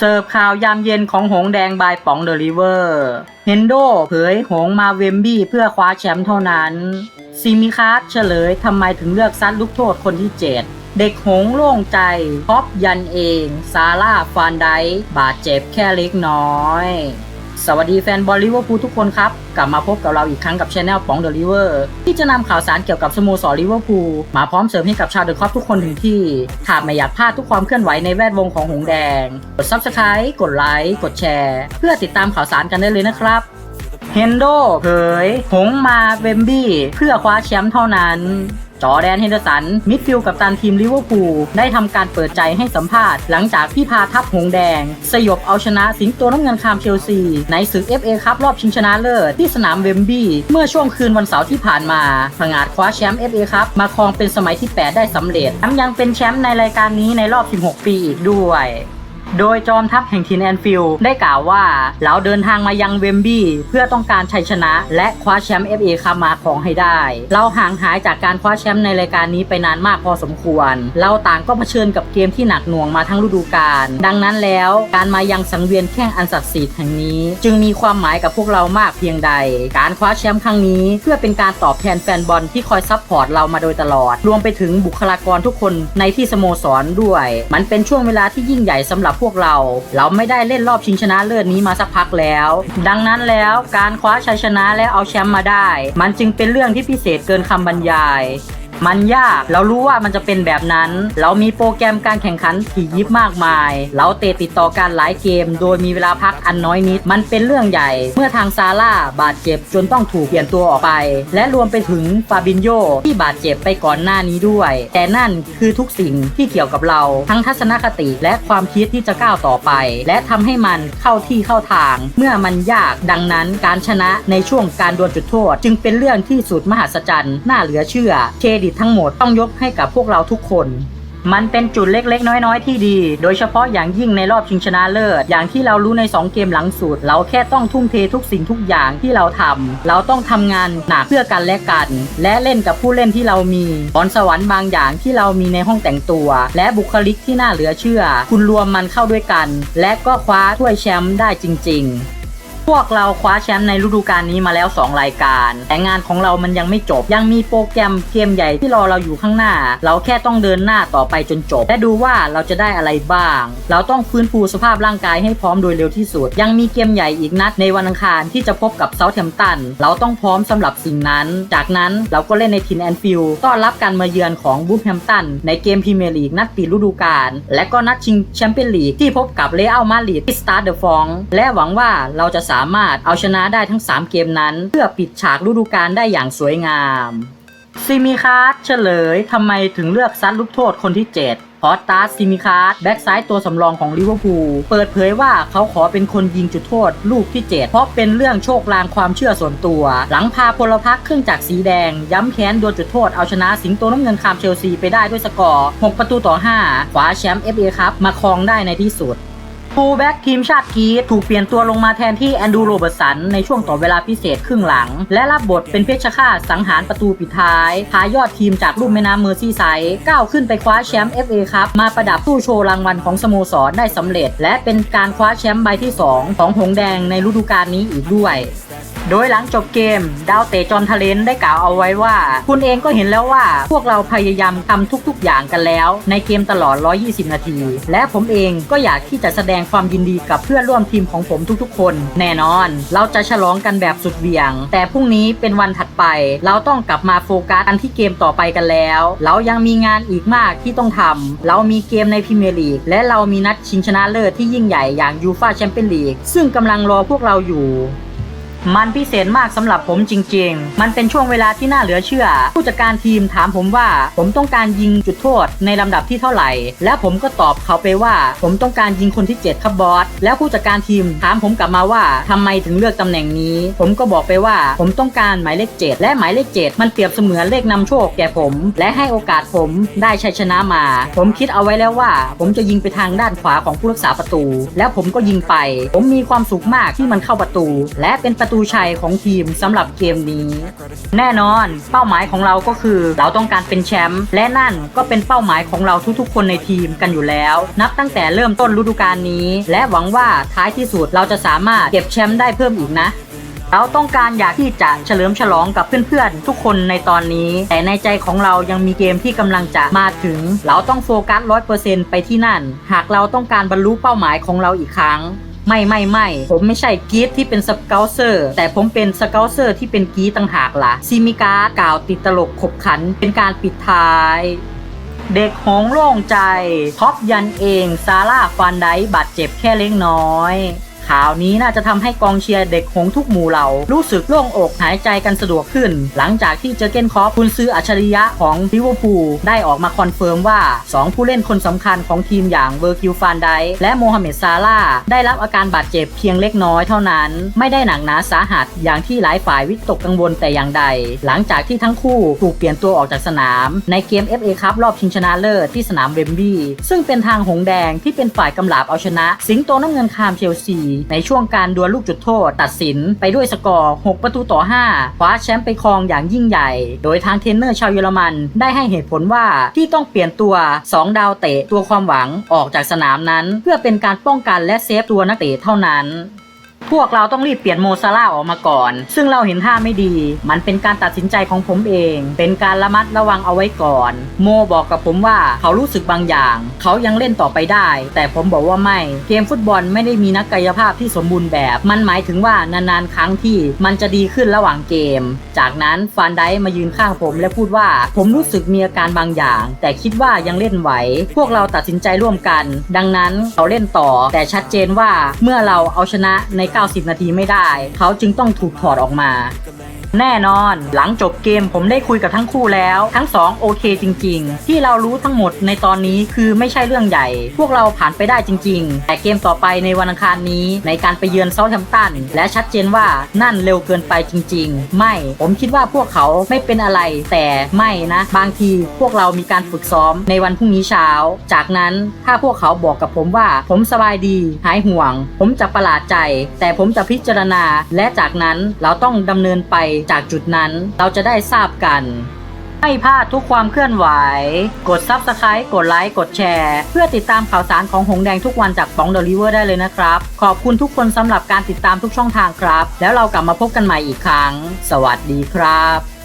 เสิร์ฟข่าวยามเย็นของหงแดงบายป๋องเดอะริเวอร์ เฮนโดเผยหงมาเวมบี้เพื่อคว้าแชมป์เท่านั้น ซิมิคาร์เฉลยทำไมถึงเลือกซัดลูกโทษคนที่ 7 เด็กหงโล่งใจพ็อปยันเอง ซาร่าฟานไดบาดเจ็บแค่เล็กน้อย สวัสดีแฟนบอลลิเวอร์พูลทุกคนครับ กลับมาพบกับเราอีกครั้งกับช anel ป๋องเดอะริเวอร์ที่จะนำข่าวสารเกี่ยวกับสโมสรลิเวอร์พูลมาพร้อมเสริมให้กับชาวเดอะคอปทุกคนถึงที่หากไม่อยากพลาดทุกความเคลื่อนไหวในแวดวงของหงแดง กด Subscribe กดไลค์กดแชร์ เพื่อติดตามข่าวสารกันได้เลยนะครับเฮนโดเผยหงมาเวมบี้เพื่อคว้าแชมป์เท่านั้น จอแดนเฮนเดอร์สัน มิดฟิลด์กับตันทีมลิเวอร์พูลได้ทำการเปิดใจให้สัมภาษณ์ หลังจากที่พาทัพหงแดง สยบเอาชนะสิงโตน้ำเงินคามเชลซี ในศึก FA คัพรอบชิงชนะเลิศที่สนามเวมบลีย์เมื่อช่วงคืนวันเสาร์ที่ผ่านมาผงาดคว้าแชมป์ FA คัพมาครองเป็นสมัยที่ 8 ได้สำเร็จทั้งยังเป็นแชมป์ในรายการนี้ในรอบ 16 ปีอีกด้วย โดยจอมทัพแห่งทีนแอนฟิลด์ได้กล่าวว่าเราเดินทางมายังเวมบลีย์เพื่อต้องการชัยชนะ และคว้าแชมป์ FA คัพมาของให้ได้ เราห่างหายจากการคว้าแชมป์ในรายการนี้ไปนานมากพอสมควร เราต่างก็เผชิญกับเกมที่หนักหน่วงมาทั้งฤดูกาลดังนั้นแล้วการมายังสังเวียนแข่งอันศักดิ์สิทธิ์แห่งนี้ จึงมีความหมายกับพวกเรามากเพียงใด การคว้าแชมป์ครั้งนี้ เพื่อเป็นการตอบแทนแฟนบอลที่คอยซัพพอร์ตเรามาโดยตลอด รวมไปถึงบุคลากรทุกคนในที่สโมสรด้วย มันเป็นช่วงเวลาที่ยิ่งใหญ่สำหรับพวกเรา เราไม่ได้เล่นรอบชิงชนะเลิศนี้มาสักพักแล้ว ดังนั้นแล้วการคว้าชัยชนะและเอาแชมป์มาได้ มันจึงเป็นเรื่องที่พิเศษเกินคำบรรยาย มันยาก เรารู้ว่ามันจะเป็นแบบนั้น เรามีโปรแกรมการแข่งขันถี่ยิบมากมาย เราเตะติดต่อกันหลายเกม โดยมีเวลาพักอันน้อยนิด มันเป็นเรื่องใหญ่ เมื่อทางซาร่าบาดเจ็บจนต้องถูกเปลี่ยนตัวออกไป และรวมไปถึงฟาบินโยที่บาดเจ็บไปก่อนหน้านี้ด้วย แต่นั่นคือทุกสิ่งที่เกี่ยวกับเรา ทั้งทัศนคติและความคิดที่จะก้าวต่อไป และทำให้มันเข้าที่เข้าทาง เมื่อมันยากดังนั้นการชนะในช่วงการดวลจุดโทษ จึงเป็นเรื่องที่สุดมหัศจรรย์น่าเหลือเชื่อเครดิตทั้งหมดต้องยกให้กับพวกเราทุกคน มันเป็นจุดเล็กๆ น้อยๆ ที่ดี โดยเฉพาะอย่างยิ่งในรอบชิงชนะเลิศ อย่างที่เรารู้ใน 2 เกมหลังสุด เราแค่ต้องทุ่มเททุกสิ่งทุกอย่างที่เราทำเราต้องทำงานหนักเพื่อกันและกัน และเล่นกับผู้เล่นที่เรามีพรสวรรค์บางอย่างที่เรามีในห้องแต่งตัว และบุคลิกที่น่าเหลือเชื่อ คุณรวมมันเข้าด้วยกัน และก็คว้าถ้วยแชมป์ได้จริง ๆ พวกเราคว้าแชมป์ในฤดูกาลนี้มาแล้ว 2 รายการ แต่งานของเรามันยังไม่จบ ยังมีโปรแกรมเกมใหญ่ที่รอเราอยู่ข้างหน้า เราแค่ต้องเดินหน้าต่อไปจนจบ และดูว่าเราจะได้อะไรบ้าง เราต้องฟื้นฟูสภาพร่างกายให้พร้อมโดยเร็วที่สุด ยังมีเกมใหญ่อีกนัดในวันอังคารที่จะพบกับเซาท์แฮมป์ตัน เราต้องพร้อมสำหรับสิ่งนั้น จากนั้นเราก็เล่นในทินแอนฟิลด์ต้อนรับการมาเยือนของบูฟแฮมป์ตันในเกมพรีเมียร์ลีกนัดปิดฤดูกาล และก็นัดชิงแชมเปี้ยนลีกที่พบกับเรอัลมาดริดที่สตาร์เดอะฟอง และหวังว่าเราจะสาามารถเอาชนะได้ทั้ง 3 เกมนั้น เพื่อปิดฉากฤดูกาลได้อย่างสวยงามซิมิคาร์เฉลยทำไมถึงเลือกซัดลูกโทษคนที่ 7 พอตตาซิมิคาร์แบ็กซ้ายตัวสำรองของลิเวอร์พูลเปิดเผยว่าเขาขอเป็นคนยิงจุดโทษลูกที่ 7 เพราะเป็นเรื่องโชคลางความเชื่อส่วนตัว หลังพาพลพรรคเครื่องจากรสีแดง ย้ำแค้นโดนจุดโทษเอาชนะสิงโตน้ำเงินคามเชลซีไปได้ด้วยสกอร์ 6 ประตูต่อ5คว้าแชมป์ FA คัพมาครองได้ในที่สุด ฟูลแบ็กทีมชาติกรีซถูกเปลี่ยนตัวลงมาแทนที่แอนดูโรเบิร์ตสันในช่วงต่อเวลาพิเศษครึ่งหลัง และรับบทเป็นเพชฌฆาตสังหารประตูปิดท้ายพายอดทีมจากลุ่มแม่น้ำเมอร์ซีไซด์ก้าวขึ้นไปคว้าแชมป์ FA ครับมาประดับตู้โชว์รางวัลของสโมสรได้สำเร็จ และเป็นการคว้าแชมป์ใบที่ 2 ของหงแดงในฤดูกาลนี้อีกด้วย โดยหลังจบเกม ดาวเตะจอมทะเลนได้กล่าวเอาไว้ว่า คุณเองก็เห็นแล้วว่าพวกเราพยายามทำทุกๆ อย่างกันแล้ว ในเกมตลอด 120 นาที และผมเองก็อยากที่จะแสดงความยินดีกับเพื่อนร่วมทีมของผมทุกๆ คน แน่นอน เราจะฉลองกันแบบสุดเวี่ยง แต่พรุ่งนี้เป็นวันถัดไป เราต้องกลับมาโฟกัสกันที่เกมต่อไปกันแล้ว เรายังมีงานอีกมากที่ต้องทำเรามีเกมในพรีเมียร์ลีกและเรามีนัดชิงชนะเลิศที่ยิ่งใหญ่อย่างยูฟาแชมเปี้ยนลีกซึ่งกำลังรอพวกเราอยู่ มันพิเศษมากสำหรับผมจริง ๆ มันเป็นช่วงเวลาที่น่าเหลือเชื่อ ผู้จัดการทีมถามผมว่า ผมต้องการยิงจุดโทษในลำดับที่เท่าไหร่ และผมก็ตอบเขาไปว่า ผมต้องการยิงคนที่ 7 ครับบอส แล้วผู้จัดการทีมถามผมกลับมาว่าทำไมถึงเลือกตำแหน่งนี้ ผมก็บอกไปว่า ผมต้องการหมายเลข 7 และหมายเลข 7 มันเปรียบเสมือนเลขนำโชคแก่ผม และให้โอกาสผมได้ชัยชนะมา ผมคิดเอาไว้แล้วว่า ผมจะยิงไปทางด้านขวาของผู้รักษาประตู แล้วผมก็ยิงไป ผมมีความสุขมากที่มันเข้าประตู และเป็นประตูตูชัยของทีมสำหรับเกมนี้ แน่นอนเป้าหมายของเราก็คือเราต้องการเป็นแชมป์และนั่นก็เป็นเป้าหมายของเราทุกๆ คนในทีมกันอยู่แล้ว นับตั้งแต่เริ่มต้นฤดูกาลนี้ และหวังว่าท้ายที่สุดเราจะสามารถเก็บแชมป์ได้เพิ่มอีกนะเราต้องการอยากที่จะเฉลิมฉลองกับเพื่อนๆ ทุกคนในตอนนี้ แต่ในใจของเรายังมีเกมที่กำลังจะมาถึง เราต้องโฟกัสร้อยเปอร์เซ็นต์ไปที่นั่น หากเราต้องการบรรลุเป้าหมายของเราอีกครั้ง ไม่ไม่ไม่ผมไม่ใช่กีดที่เป็นสเกลเซอร์แต่ผมเป็นสเกลเซอร์ที่เป็นกีดต่างหากล่ะซีมิการ์ดกล่าวติดตลกขบขัน เป็นการปิดท้าย เด็กหงโล่งใจ ท็อปยันเอง ซาร่าฟันไดบาดเจ็บแค่เล็กน้อย ข่าวนี้น่าจะทำให้กองเชียร์เด็กหงส์ทุกหมู่เหล่า รู้สึกโล่งอกหายใจกันสะดวกขึ้น หลังจากที่เจอเกนคอปคุณซื้ออัจฉริยะของลิเวอร์พูลได้ออกมาคอนเฟิร์มว่า 2 ผู้เล่นคนสำคัญของทีมอย่างเวอร์กิลฟานไดและโมฮัมเหม็ดซาร่าได้รับอาการบาดเจ็บเพียงเล็กน้อยเท่านั้น ไม่ได้หนักหนาสาหัสอย่างที่หลายฝ่ายวิตกกังวลแต่อย่างใด หลังจากที่ทั้งคู่ถูกเปลี่ยนตัวออกจากสนาม ในเกม FA คัพรอบชิงชนะเลิศที่สนามเวมบลีย์ซึ่งเป็นทางหงแดงที่เป็นฝ่ายกำลาบเอาชนะ สิงโตน้ำเงินคามเชลซีในช่วงการดวลลูกจุดโทษ ตัดสินไปด้วยสกอร์ 6 ประตูต่อ 5 คว้าแชมป์ไปครองอย่างยิ่งใหญ่ โดยทางเทรนเนอร์ชาวเยอรมันได้ให้เหตุผลว่าที่ต้องเปลี่ยนตัว 2 ดาวเตะตัวความหวังออกจากสนามนั้น เพื่อเป็นการป้องกันและเซฟตัวนักเตะเท่านั้น พวกเราต้องรีบเปลี่ยนโมซาร่าออกมาก่อน ซึ่งเราเห็นท่าไม่ดี มันเป็นการตัดสินใจของผมเอง เป็นการระมัดระวังเอาไว้ก่อน โมบอกกับผมว่าเขารู้สึกบางอย่าง เขายังเล่นต่อไปได้ แต่ผมบอกว่าไม่ เกมฟุตบอลไม่ได้มีนักกายภาพที่สมบูรณ์แบบ มันหมายถึงว่านานๆครั้งที่มันจะดีขึ้นระหว่างเกม จากนั้นฟานไดมายืนข้างผมและพูดว่า ผมรู้สึกมีอาการบางอย่าง แต่คิดว่ายังเล่นไหว พวกเราตัดสินใจร่วมกัน ดังนั้นเขาเล่นต่อ แต่ชัดเจนว่าเมื่อเราเอาชนะใน90 นาทีไม่ได้ เขาจึงต้องถูกถอดออกมา แน่นอน หลังจบเกมผมได้คุยกับทั้งคู่แล้ว ทั้งสองโอเคจริง ๆ ที่เรารู้ทั้งหมดในตอนนี้คือไม่ใช่เรื่องใหญ่ พวกเราผ่านไปได้จริง ๆ แต่เกมต่อไปในวันอังคารนี้ ในการไปเยือนเซาท์แฮมป์ตันและชัดเจนว่านั่นเร็วเกินไปจริง ๆ ไม่ผมคิดว่าพวกเขาไม่เป็นอะไร แต่ไม่นะ บางทีพวกเรามีการฝึกซ้อมในวันพรุ่งนี้เช้า จากนั้นถ้าพวกเขาบอกกับผมว่า ผมสบายดี หายห่วง ผมจะประหลาดใจ แต่ผมจะพิจารณา และจากนั้นเราต้องดำเนินไปจากจุดนั้นเราจะได้ทราบกัน ไม่พลาดทุกความเคลื่อนไหว กด Subscribe กดไลค์ กดแชร์ เพื่อติดตามข่าวสารของหงแดงทุกวันจากป๋องเดลิเวอร์ได้เลยนะครับ ขอบคุณทุกคนสำหรับการติดตามทุกช่องทางครับ แล้วเรากลับมาพบกันใหม่อีกครั้ง สวัสดีครับ